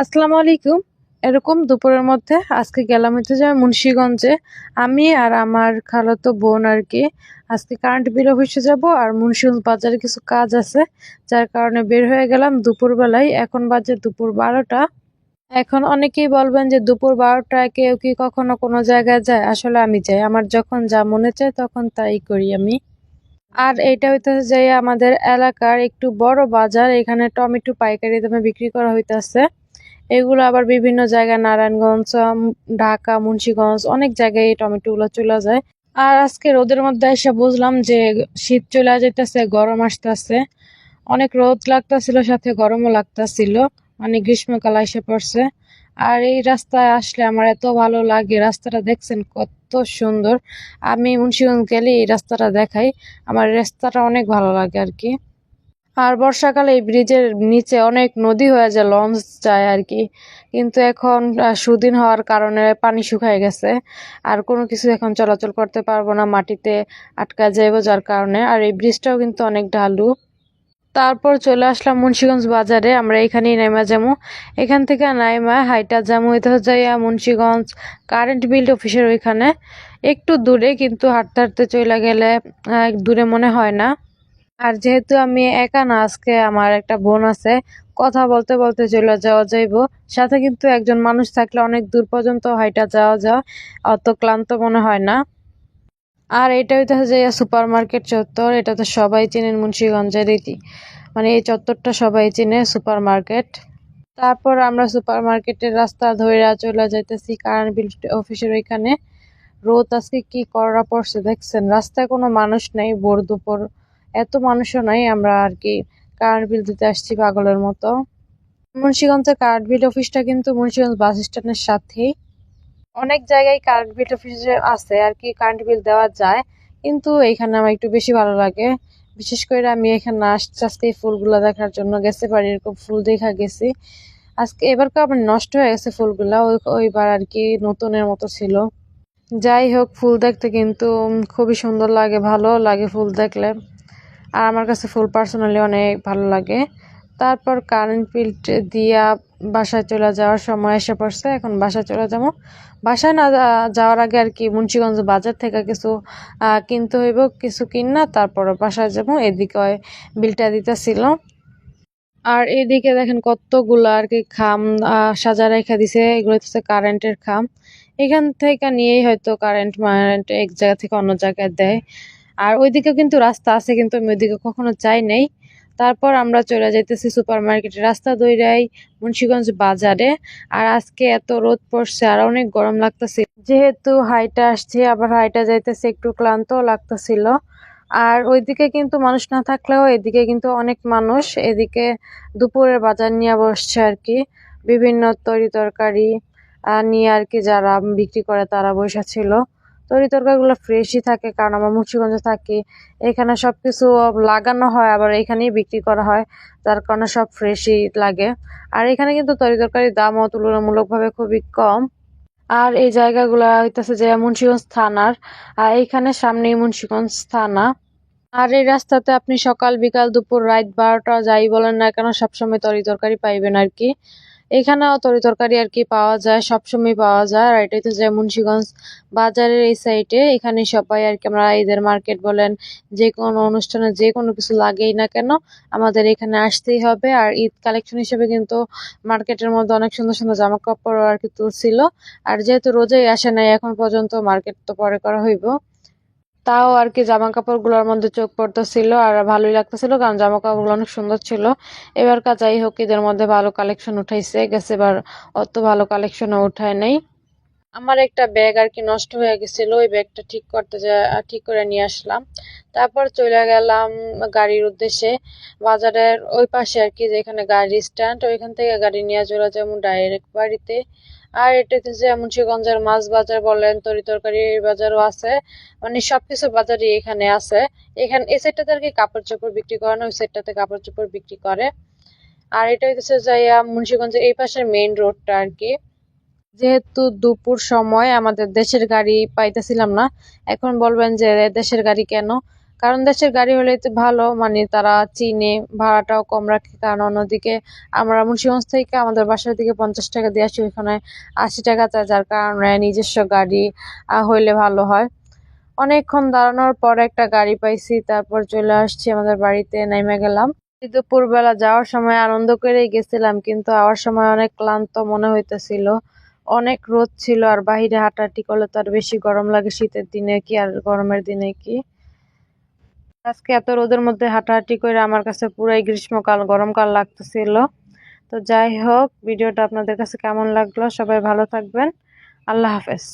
আসসালামু আলাইকুম। এরকম দুপুরের মধ্যে আজকে গেলাম হচ্ছে যে মুন্সিগঞ্জে। আমি আর আমার খালাতো বোন আর কি আজকে কারেন্ট বিল অফিসে যাব আর মুন্সিগঞ্জ বাজারে কিছু কাজ আছে, যার কারণে বের হয়ে গেলাম দুপুরবেলায়। এখন বাজে দুপুর বারোটা। এখন অনেকেই বলবেন যে দুপুর বারোটায় কেউ কি কখনো কোনো জায়গায় যায়? আসলে আমি যাই। আমার যখন যা মনে চায় তখন তাই করি আমি। আর এইটা হইতেছে যে আমাদের এলাকার একটু বড় বাজার, এখানে টমেটো পাইকারি দামে বিক্রি করা হইতাছে। এগুলো আবার বিভিন্ন জায়গায় নারায়ণগঞ্জ ঢাকা, মুন্সিগঞ্জ, অনেক জায়গায় এই টমেটোগুলো চলে যায়। আর আজকে রোদের মধ্যে এসে বুঝলাম যে শীত চলে যাইতেছে, গরম আসতেছে। অনেক রোদ লাগতাছিল, সাথে গরমও লাগতাছিল। মানে গ্রীষ্মকাল এসে পড়ছে। আর এই রাস্তায় আসলে আমার এত ভালো লাগে, রাস্তাটা দেখছেন কত সুন্দর। আমি মুন্সিগঞ্জ গেলে এই রাস্তাটা দেখাই। আমার রাস্তাটা অনেক ভালো লাগে আর কি। আর বর্ষাকালে এই ব্রিজের নিচে অনেক নদী হয়ে যায়, লঞ্চ যায় আর কি। কিন্তু এখন সুদিন হওয়ার কারণে পানি শুকায় গেছে। আর কোনো কিছু এখন চলাচল করতে পারব না, মাটিতে আটকা যাইব যার কারণে। আর এই ব্রিজটাও কিন্তু অনেক ঢালু। তারপর চলে আসলাম মুন্সিগঞ্জ বাজারে। আমরা এখানেই নাইমা যাব। এখান থেকে নাইমা, হাইটা যাব। এটা যাইয়া মুন্সিগঞ্জ কারেন্ট বিল অফিসের ওইখানে। একটু দূরে কিন্তু হাঁটতে হাঁটতে চলে গেলে দূরে মনে হয় না। আর যেহেতু আমি একা না, আজকে আমার একটা বোন আছে, কথা বলতে বলতে চলে যাওয়া যাইব। সাথে কিন্তু একজন মানুষ থাকলে অনেক দূর পর্যন্ত হাইটা যাওয়া যাওয়া অত ক্লান্ত মনে হয় না। আর এটা হইতেছে যে সুপার মার্কেট চত্বর, এটা তো সবাই চেনেন মুন্সিগঞ্জের রীতি মানে এই চত্বরটা সবাই চেনে সুপার মার্কেট তারপর আমরা সুপার মার্কেটের রাস্তা ধরে চলে যাইতেছি কারেন্ট বিল অফিসের ওইখানে। রোদ আজকে কি করা পড়ছে দেখছেন? রাস্তায় কোনো মানুষ নেই, ভোর দুপুর এত মানুষও নাই, আমরা আর কি কারেন্ট বিল দিতে আসছি পাগলের মতো। মুন্সিগঞ্জের কারেন্ট বিল অফিসটা কিন্তু মুন্সিগঞ্জ বাস স্ট্যান্ডের সাথেই। অনেক জায়গায় কারেন্ট বিল অফিসে আছে, আর কি কারেন্ট বিল দেওয়া যায়, কিন্তু এইখানে আমার একটু বেশি ভালো লাগে। বিশেষ করে আমি এখানে আসতে আসতে ফুলগুলো দেখার জন্য গেছে পারি এরকম ফুল দেখা গেছি। আজকে এবার আমার নষ্ট হয়ে গেছে ফুলগুলা, ওই, ওইবার আর কি নতুনের মতো ছিল। যাই হোক, ফুল দেখতে কিন্তু খুবই সুন্দর লাগে, ভালো লাগে ফুল দেখলে। আর আমার কাছে ফুল পার্সোনালি অনেক ভালো লাগে। তারপর কারেন্ট বিল দিয়া বাসায় চলে যাওয়ার সময় এসে পড়ছে, এখন বাসায় চলে যাব। বাসায় না যাওয়ার আগে আর কি মুন্সিগঞ্জ বাজার থেকে কিছু কিনতে হইব, কিছু কিনা তারপর বাসায় যাব। এদিকে বিলটা দিতেছিল। আর এদিকে দেখেন কতগুলো আর কি খাম সাজা রেখে দিছে। এগুলো হচ্ছে কারেন্টের খাম। এখান থেকে নিয়েই হয়তো কারেন্ট মারেন্ট এক জায়গা থেকে অন্য জায়গায় দেয়। আর ওইদিকে কিন্তু রাস্তা আছে, কিন্তু আমি ওইদিকে কখনো যাই নাই। তারপর আমরা চলে যাইতেছি সুপার মার্কেটে রাস্তা দইরাই মুন্সীগঞ্জ বাজারে। আর আজকে এত রোদ পড়ছে আর অনেক গরম লাগতেছে। যেহেতু হাইটা আসছে, আবার হাইটা যাইতেছে একটু ক্লান্ত লাগতেছিল। আর ওইদিকে কিন্তু মানুষ না থাকলেও এদিকে কিন্তু অনেক মানুষ। এদিকে দুপুরের বাজার নিয়ে বসছে আর কি। বিভিন্ন তরি তরকারি নিয়ে আর কি যারা বিক্রি করে তারা বসে ছিল। তরি তরকারিগুলো ফ্রেশই থাকে, কারণ আমরা মুন্সিগঞ্জে থাকি। এখানে সবকিছু লাগানো হয়, আবার এখানেই বিক্রি করা হয়, যার কারণে সব ফ্রেশই লাগে। আর এখানে কিন্তু তরি তরকারির দামও তুলনামূলকভাবে খুবই কম। আর এই জায়গাগুলো হইতেছে যে মুন্সিগঞ্জ থানার, আর এইখানে সামনেই মুন্সিগঞ্জ থানা। আর এই রাস্তাতে আপনি সকাল, বিকাল, দুপুর, রাত বারোটা, যাই বলেন না কেন, সবসময় তরি তরকারি পাইবেন আর কি। এখানেও তরি তরকারি আর কি পাওয়া যায়, সবসময় পাওয়া যায়। আর এটাই তো যে মুন্সীগঞ্জ বাজারের এই সাইডে এখানে সবাই আর কি আমরা ঈদের মার্কেট বলেন, যে কোনো অনুষ্ঠানে যে কোনো কিছু লাগেই না কেন, আমাদের এখানে আসতেই হবে। আর ঈদ কালেকশন হিসেবে কিন্তু মার্কেটের মধ্যে অনেক সুন্দর সুন্দর জামা কাপড় আর কি তুলছিল। আর যেহেতু রোজাই আসে নাই, এখন পর্যন্ত মার্কেট তো পরে করা হইব। তাও আর কি জামা কাপড়গুলোর মধ্যে চোখ পড়তেছিল আর ভালোই লাগতেছিল, কারণ জামা কাপড়গুলো অনেক সুন্দর ছিল। এবার যাই হোক, ঈদের মধ্যে ভালো কালেকশন উঠাইছে। গেছে এবার অত ভালো কালেকশনও উঠায় নাই। আমার একটা ব্যাগ আর কি নষ্ট হয়ে গেছিল, ওই ব্যাগটা ঠিক করতে যা, ঠিক করে নিয়ে আসলাম। তারপর চলে গেলাম গাড়ির উদ্দেশ্যে। বাজারের ওই পাশে আর কি যেখানে গাড়ি স্ট্যান্ড ওইখান থেকে গাড়ি নিয়ে চলে যাব ডাইরেক্ট বাড়িতে। আর এটাতে যে মুন্সিগঞ্জের মাছ বাজার বলেন তরি তরকারি বাজারও আছে। মানে সবকিছু বাজারই এখানে আছে। এখানে, এই সাইডটাতে আর কি কাপড় চোপড় বিক্রি করে না, ওই সাইডটাতে কাপড় চোপড় বিক্রি করে। আর এটা হচ্ছে যাইয়া মুন্সিগঞ্জের এই পাশের মেইন রোডটা আর কি। যেহেতু দুপুর সময়, আমাদের দেশের গাড়ি পাইতেছিলাম না, এখন বলবেন যে, দেশের গাড়ি কেন? কারণ দেশের গাড়ি হলে তো ভালো মানে তারা চিনে, ভাড়াটাও কম রাখে। কারণ অন্যদিকে আমরা মুন্সিগঞ্জ থেকে আমাদের বাসার দিকে পঞ্চাশ টাকা দিয়ে আসি, ওইখানে আশি টাকা চায় যার কারণে নিজস্ব গাড়ি হইলে ভালো হয়। অনেকক্ষণ দাঁড়ানোর পর একটা গাড়ি পাইছি, তারপর চলে আসছি আমাদের বাড়িতে, নেমে গেলাম। দুপুরবেলা যাওয়ার সময় আনন্দ করেই গেছিলাম, কিন্তু আওয়ার সময় অনেক ক্লান্ত মনে হইতেছিল। অনেক রোদ ছিল, আর বাহিরে হাঁটাহাঁটি করলে তো আর বেশি গরম লাগে শীতের দিনে কি আর গরমের দিনে কি? আজকে এত রোদের মধ্যে হাঁটাহাঁটি করে আমার কাছে পুরাই গ্রীষ্মকাল, গরমকাল লাগতেছিল। তো যাই হোক, ভিডিওটা আপনাদের কাছে কেমন লাগল? সবাই ভালো থাকবেন। আল্লাহ হাফেজ।